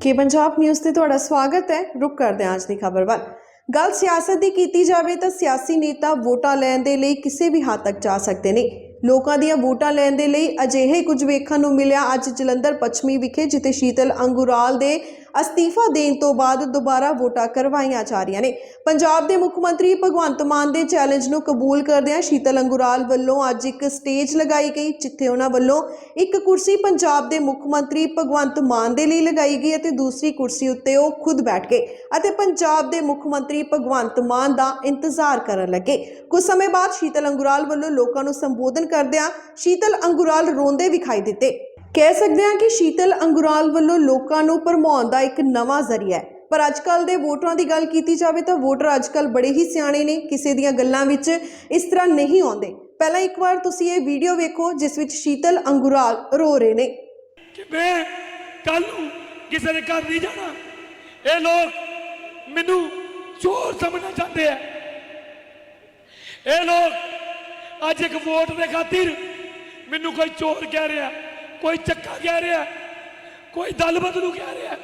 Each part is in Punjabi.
ਕਿ ਪੰਜਾਬ ਨਿਊਜ਼ ਤੇ ਤੁਹਾਡਾ ਸਵਾਗਤ ਹੈ। ਰੁਕ ਕਰਦੇ ਹਾਂ ਅੱਜ ਦੀ ਖਬਰ ਵੱਲ। ਗੱਲ ਸਿਆਸਤ ਦੀ ਕੀਤੀ ਜਾਵੇ ਤਾਂ ਸਿਆਸੀ ਨੇਤਾ ਵੋਟਾਂ ਲੈਣ ਦੇ ਲਈ ਕਿਸੇ ਵੀ ਹੱਦ ਤੱਕ ਜਾ ਸਕਦੇ ਨੇ। ਲੋਕਾਂ ਦੀਆਂ ਵੋਟਾਂ ਲੈਣ ਦੇ ਲਈ ਅਜਿਹੇ ਕੁਝ ਵੇਖਣ ਨੂੰ ਮਿਲਿਆ। ਅੱਜ ਜਲੰਧਰ ਪੱਛਮੀ ਵਿਖੇ, ਜਿੱਥੇ ਸ਼ੀਤਲ ਅੰਗੁਰਾਲ ਦੇ ਅਸਤੀਫਾ ਦੇਣ ਤੋਂ ਬਾਅਦ ਦੁਬਾਰਾ ਵੋਟਾਂ ਕਰਵਾਈਆਂ ਜਾ ਰਹੀਆਂ ਨੇ। ਪੰਜਾਬ ਦੇ ਮੁੱਖ ਮੰਤਰੀ ਭਗਵੰਤ ਮਾਨ ਦੇ ਚੈਲੰਜ ਨੂੰ ਕਬੂਲ ਕਰਦਿਆਂ ਸ਼ੀਤਲ ਅੰਗੁਰਾਲ ਵੱਲੋਂ ਅੱਜ ਇੱਕ ਸਟੇਜ ਲਗਾਈ ਗਈ, ਜਿੱਥੇ ਉਹਨਾਂ ਵੱਲੋਂ ਇੱਕ ਕੁਰਸੀ ਪੰਜਾਬ ਦੇ ਮੁੱਖ ਮੰਤਰੀ ਭਗਵੰਤ ਮਾਨ ਦੇ ਲਈ ਲਗਾਈ ਗਈ ਅਤੇ ਦੂਸਰੀ ਕੁਰਸੀ ਉੱਤੇ ਉਹ ਖੁਦ ਬੈਠ ਗਏ ਅਤੇ ਪੰਜਾਬ ਦੇ ਮੁੱਖ ਮੰਤਰੀ ਭਗਵੰਤ ਮਾਨ ਦਾ ਇੰਤਜ਼ਾਰ ਕਰਨ ਲੱਗੇ। ਕੁਝ ਸਮੇਂ ਬਾਅਦ ਸ਼ੀਤਲ ਅੰਗੁਰਾਲ ਵੱਲੋਂ ਲੋਕਾਂ ਨੂੰ ਸੰਬੋਧਨ ਕਰਦਿਆਂ ਸ਼ੀਤਲ ਅੰਗੁਰਾਲ ਰੋਂਦੇ ਵਿਖਾਈ ਦਿੱਤੇ। ਕਹਿ ਸਕਦੇ ਹਾਂ ਕਿ ਸ਼ੀਤਲ ਅੰਗੁਰਾਲ ਵੱਲੋਂ ਲੋਕਾਂ ਨੂੰ ਭਰਮਾਉਣ ਦਾ ਇੱਕ ਨਵਾਂ ਜ਼ਰੀਆ ਹੈ। ਪਰ ਅੱਜਕੱਲ ਦੇ ਵੋਟਰਾਂ ਦੀ ਗੱਲ ਕੀਤੀ ਜਾਵੇ ਤਾਂ ਵੋਟਰ ਅੱਜਕੱਲ ਬੜੇ ਹੀ ਸਿਆਣੇ ਨੇ, ਕਿਸੇ ਦੀਆਂ ਗੱਲਾਂ ਵਿੱਚ ਇਸ ਤਰ੍ਹਾਂ ਨਹੀਂ ਆਉਂਦੇ। ਪਹਿਲਾਂ ਇੱਕ ਵਾਰ ਤੁਸੀਂ ਇਹ ਵੀਡੀਓ ਵੇਖੋ, ਜਿਸ ਵਿੱਚ ਸ਼ੀਤਲ ਅੰਗੁਰਾਲ ਰੋ ਰਹੇ ਨੇ। ਕਿ ਮੈਂ ਕੱਲ ਨੂੰ ਕਿਸੇ ਦੇ ਘਰ ਨਹੀਂ ਜਾਣਾ। ਇਹ ਲੋਕ ਮੈਨੂੰ ਚੋਰ ਸਮਝਣਾ ਚਾਹੁੰਦੇ ਆ। ਇਹ ਲੋਕ ਅੱਜ ਇੱਕ ਵੋਟ ਦੇ ਖਾਤਰ ਮੈਨੂੰ ਕੋਈ ਚੋਰ ਕਹਿ ਰਿਹਾ ਕੋਈ ਚੱਕਾ ਕਹਿ ਰਿਹਾ ਕੋਈ ਦਲ ਬਦਲੂ ਕਹਿ ਰਿਹਾ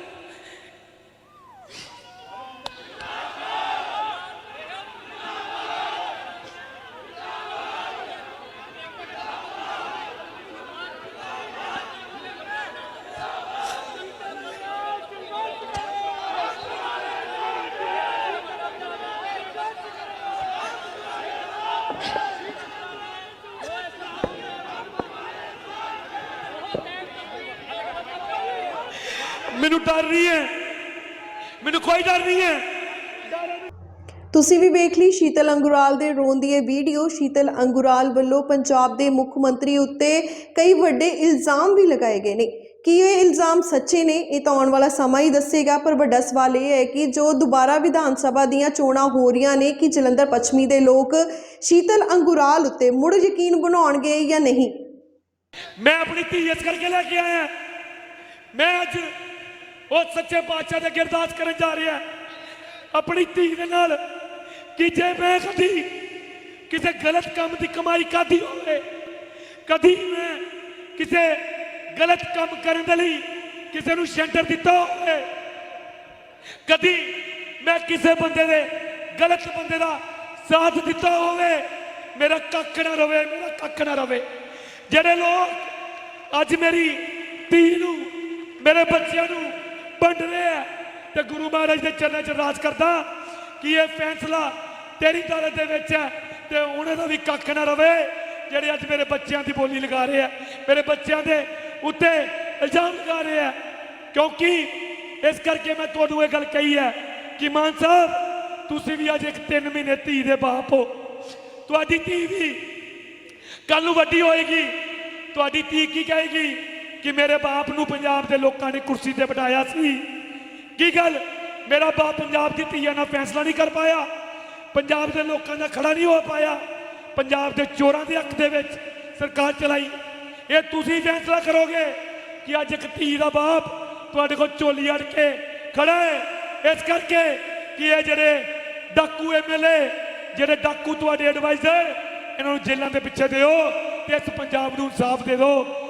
ਮੈਨੂੰ ਡਰ ਨਹੀਂ ਹੈ। ਮੈਨੂੰ ਕੋਈ ਡਰ ਨਹੀਂ ਹੈ। ਤੁਸੀਂ ਵੀ ਵੇਖ ਲਈ ਸ਼ੀਤਲ ਅੰਗੁਰਾਲ ਦੇ ਰੋਣ ਦੀ ਇਹ ਵੀਡੀਓ। ਸ਼ੀਤਲ ਅੰਗੁਰਾਲ ਵੱਲੋਂ ਪੰਜਾਬ ਦੇ ਮੁੱਖ ਮੰਤਰੀ ਉੱਤੇ ਕਈ ਵੱਡੇ ਇਲਜ਼ਾਮ ਵੀ ਲਗਾਏ ਗਏ ਨੇ। ਕੀ ਇਹ ਇਲਜ਼ਾਮ ਸੱਚੇ ਨੇ? ਇਹ ਤਾਂ ਆਉਣ ਵਾਲਾ ਸਮਾਂ ਹੀ ਦੱਸੇਗਾ ਪਰ ਵੱਡਾ ਸਵਾਲ ਇਹ ਹੈ ਕਿ ਜੋ ਦੁਬਾਰਾ ਵਿਧਾਨ ਸਭਾ ਦੀਆਂ ਚੋਣਾਂ ਹੋ ਰਹੀਆਂ ਨੇ ਕਿ ਜਲੰਧਰ ਪੱਛਮੀ ਦੇ ਲੋਕ ਸ਼ੀਤਲ ਅੰਗੁਰਾਲ ਉੱਤੇ ਮੁੜ ਯਕੀਨ ਬਣਾਉਣਗੇ ਜਾਂ ਨਹੀਂ? ਮੈਂ ਆਪਣੀ ਧੀ ਇਸ ਕਰਕੇ ਲੈ ਕੇ ਆਇਆ। ਮੈਂ ਅੱਜ ਉਹ ਸੱਚੇ ਪਾਤਸ਼ਾਹ ਦੇ ਗਿਰਦਾਸ ਕਰਨ ਜਾ ਰਿਹਾ। ਆਪਣੀ ਧੀ ਦੇ ਨਾਲ ਕਿ ਜੇ ਮੈਂ ਕਦੀ ਕਿਸੇ ਗਲਤ ਕੰਮ ਦੀ ਕਮਾਈ ਕਰਦੀ ਹੋਵੇ, ਕਦੀ ਮੈਂ ਕਿਸੇ ਗਲਤ ਕੰਮ ਕਰਨ ਦੇ ਲਈ ਕਿਸੇ ਨੂੰ ਸ਼ੈਂਟਰ ਦਿੱਤਾ ਹੋਵੇ, ਕਦੀ ਮੈਂ ਕਿਸੇ ਬੰਦੇ ਦੇ ਗਲਤ ਬੰਦੇ ਦਾ ਸਾਥ ਦਿੱਤਾ ਹੋਵੇ, ਮੇਰਾ ਕੱਖ ਨਾ ਰਵੇ, ਮੇਰਾ ਕੱਖ ਨਾ ਰਵੇ। ਜਿਹੜੇ ਲੋਕ ਅੱਜ ਮੇਰੀ ਧੀ ਨੂੰ, ਮੇਰੇ ਬੱਚਿਆਂ ਨੂੰ ਵੰਡ ਰਿਹਾ ਤੇ ਗੁਰੂ ਮਹਾਰਾਜ ਦੇ ਚਰਨਾਂ 'ਚ ਰਾਜ ਕਰਦਾ ਕਿ ਇਹ ਫੈਸਲਾ ਤੇਰੀ ਅਦਾਲਤ ਦੇ ਵਿੱਚ ਹੈ ਤੇ ਉਹਨਾਂ ਦਾ ਵੀ ਕੱਖ ਨਾ ਰਵੇ। ਜਿਹੜੇ ਅੱਜ ਮੇਰੇ ਬੱਚਿਆਂ ਦੀ ਬੋਲੀ ਲਗਾ ਰਹੇ ਆ, ਮੇਰੇ ਬੱਚਿਆਂ ਦੇ ਉੱਤੇ ਇਲਜ਼ਾਮ ਲਗਾ ਰਹੇ ਆ। ਕਿਉਂਕਿ ਇਸ ਕਰਕੇ ਮੈਂ ਤੁਹਾਨੂੰ ਇਹ ਗੱਲ ਕਹੀ ਹੈ ਕਿ ਮਾਨ ਸਾਹਿਬ, ਤੁਸੀਂ ਵੀ ਅੱਜ ਇੱਕ 3 ਮਹੀਨੇ ਧੀ ਦੇ ਬਾਪ ਹੋ। ਤੁਹਾਡੀ ਧੀ ਵੀ ਕੱਲ ਨੂੰ ਵੱਡੀ ਹੋਏਗੀ। ਤੁਹਾਡੀ ਧੀ ਕੀ ਕਹੇਗੀ? ਕਿ ਮੇਰੇ ਬਾਪ ਨੂੰ ਪੰਜਾਬ ਦੇ ਲੋਕਾਂ ਨੇ ਕੁਰਸੀ ਤੇ ਬਿਠਾਇਆ ਸੀ। ਕੀ ਗੱਲ? ਮੇਰਾ ਬਾਪ ਪੰਜਾਬ ਦੀ ਧੀਆਂ ਨਾਲ ਫੈਸਲਾ ਨਹੀਂ ਕਰ ਪਾਇਆ। ਪੰਜਾਬ ਦੇ ਲੋਕਾਂ ਦਾ ਖੜਾ ਨਹੀਂ ਹੋ ਪਾਇਆ। ਪੰਜਾਬ ਦੇ ਚੋਰਾਂ ਦੇ ਹੱਕ ਦੇ ਵਿੱਚ ਸਰਕਾਰ ਚਲਾਈ। ਇਹ ਤੁਸੀਂ ਫੈਸਲਾ ਕਰੋਗੇ ਕਿ ਅੱਜ ਇੱਕ ਧੀ ਦਾ ਬਾਪ ਤੁਹਾਡੇ ਕੋਲ ਝੋਲੀ ਅੜ ਕੇ ਖੜਾ ਹੈ? ਇਸ ਕਰਕੇ ਕਿ ਇਹ ਜਿਹੜੇ ਡਾਕੂ ਐਮਐਲਏ ਜਿਹੜੇ ਡਾਕੂ ਤੁਹਾਡੇ ਐਡਵਾਈਜ਼ਰ ਇਹਨਾਂ ਨੂੰ ਜੇਲ੍ਹਾਂ ਦੇ ਪਿੱਛੇ ਦਿਓ ਤੇ ਇਸ ਪੰਜਾਬ ਨੂੰ ਇਨਸਾਫ ਦੇ ਦਿਓ।